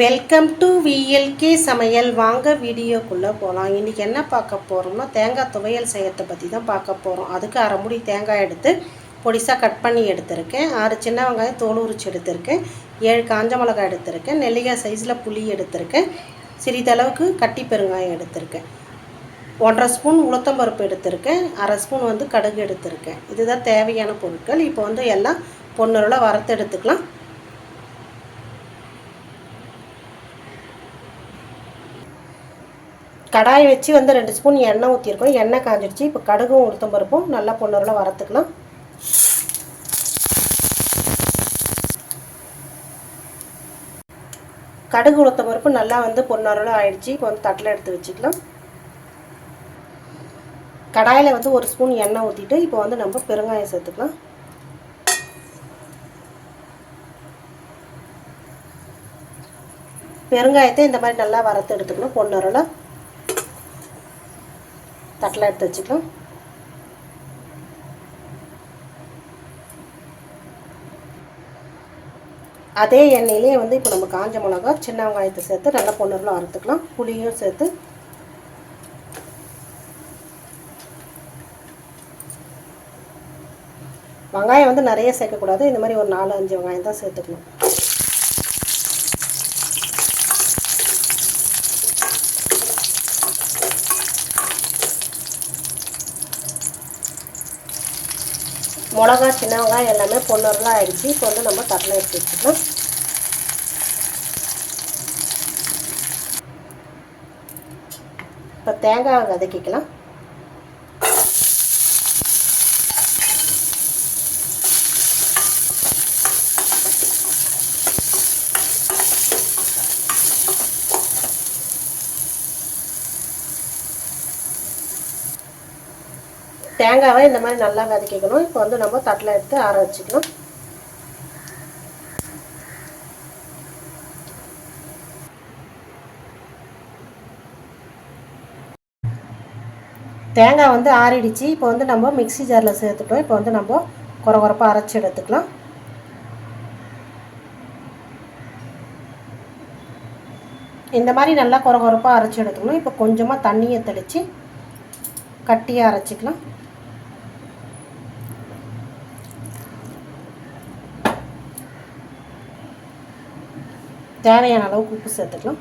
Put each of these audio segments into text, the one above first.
Welcome to VLK சமையல். வாங்க வீடியோக்குள்ளே போகலாம் இன்றைக்கி என்ன பார்க்க போகிறோம்னா தேங்காய் துவையல் செய்யறதை பற்றி தான் பார்க்க போகிறோம் அதுக்கு அரை முடி தேங்காய் எடுத்து பொடிசாக கட் பண்ணி எடுத்திருக்கேன். ஆறு சின்ன வெங்காயம் தோல் உரிச்சு எடுத்திருக்கேன். ஏழு காஞ்ச மிளகாய் எடுத்திருக்கேன். நெல்லிக்காய் சைஸில் புளி எடுத்திருக்கேன். சிறிதளவுக்கு கட்டி பெருங்காயம் எடுத்திருக்கேன். ஒன்றரை ஸ்பூன் உளுத்தம்பருப்பு எடுத்திருக்கேன். அரை ஸ்பூன் வந்து கடுகு எடுத்திருக்கேன். இதுதான் தேவையான பொருட்கள். இப்போ வந்து எல்லாம் பொண்ணுருளை வறுத்து எடுத்துக்கலாம். கடாயை வச்சு வந்து ரெண்டு ஸ்பூன் எண்ணெய் ஊற்றிருக்கோம் எண்ணெய் காஞ்சிடுச்சு இப்போ கடுகும் உளுத்தம் பருப்பும் நல்லா பொண்ணுரில் வறுத்துக்கலாம். கடுகு உளுத்தம் பருப்பு நல்லா வந்து பொன்னரில் ஆயிடுச்சு. இப்போ வந்து தட்டில் எடுத்து வச்சுக்கலாம். கடாயில் வந்து ஒரு ஸ்பூன் எண்ணெய் ஊற்றிட்டு இப்போ வந்து நம்ம பெருங்காயம் சேர்த்துக்கலாம். பெருங்காயத்தை இந்த மாதிரி நல்லா வறுத்து எடுத்துக்கணும். பொன்னரில் தட்டில் எடுத்து வச்சுக்கலாம் அதே எண்ணெயிலே வந்து இப்போ நம்ம காஞ்ச மிளகா சின்ன வெங்காயத்தை சேர்த்து நல்லா பொண்ணுலாம் வறுத்துக்கலாம். புளியும் சேர்த்து. வெங்காயம் வந்து நிறைய சேர்க்கக்கூடாது. இந்த மாதிரி ஒரு நாலு அஞ்சு வெங்காயம் தான் சேர்த்துக்கணும். மிளகா சின்ன வெங்காயம் எல்லாமே பொண்ணுரெலாம் ஆயிடுச்சு. இப்போ வந்து நம்ம தட்டில் எடுத்து வச்சுக்கலாம். இப்போ தேங்காய் வதக்கிக்கலாம் தேங்காவை இந்த மாதிரி நல்லா வதக்கிக்கணும். இப்போ வந்து நம்ம தட்டில் எடுத்து ஆற வச்சுக்கணும் தேங்காய் வந்து ஆறிடுச்சு. இப்போ வந்து நம்ம மிக்சி ஜாரில் சேர்த்துட்டோம். இப்போ வந்து நம்ம குறை குறப்பாக அரைச்சி எடுத்துக்கலாம். இந்த மாதிரி நல்லா குறை குறப்பாக அரைச்சி எடுத்துக்கணும். இப்போ கொஞ்சமாக தண்ணியை தெளித்து கட்டியாக அரைச்சிக்கலாம். தேவையான அளவுக்கு உப்பு சேர்த்துக்கலாம்.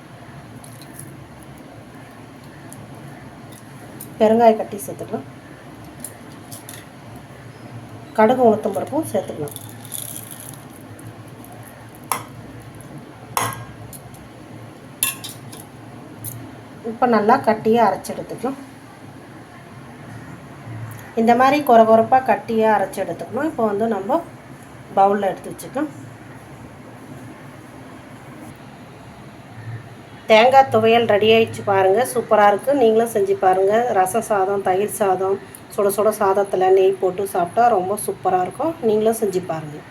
பெருங்காய கட்டி சேர்த்துக்கலாம். கடுகு உளுத்தம் பருப்பும் சேர்த்துக்கலாம். இப்போ நல்லா கட்டியாக அரைச்சி எடுத்துக்கலாம். இந்த மாதிரி குறை குறைப்பாக கட்டியாக அரைச்சி எடுத்துக்கணும். இப்போ வந்து நம்ம பவுலில் எடுத்து வச்சுக்கலாம். தேங்காய் துவையல் ரெடி ஆகிடுச்சு பாருங்கள் சூப்பராக இருக்குது நீங்களும் செஞ்சு பாருங்கள் ரசம் சாதம் தயிர் சாதம் சுட சுட சாதத்தில் நெய் போட்டு சாப்பிட்டா ரொம்ப சூப்பராக இருக்கும். நீங்களும் செஞ்சு பாருங்கள்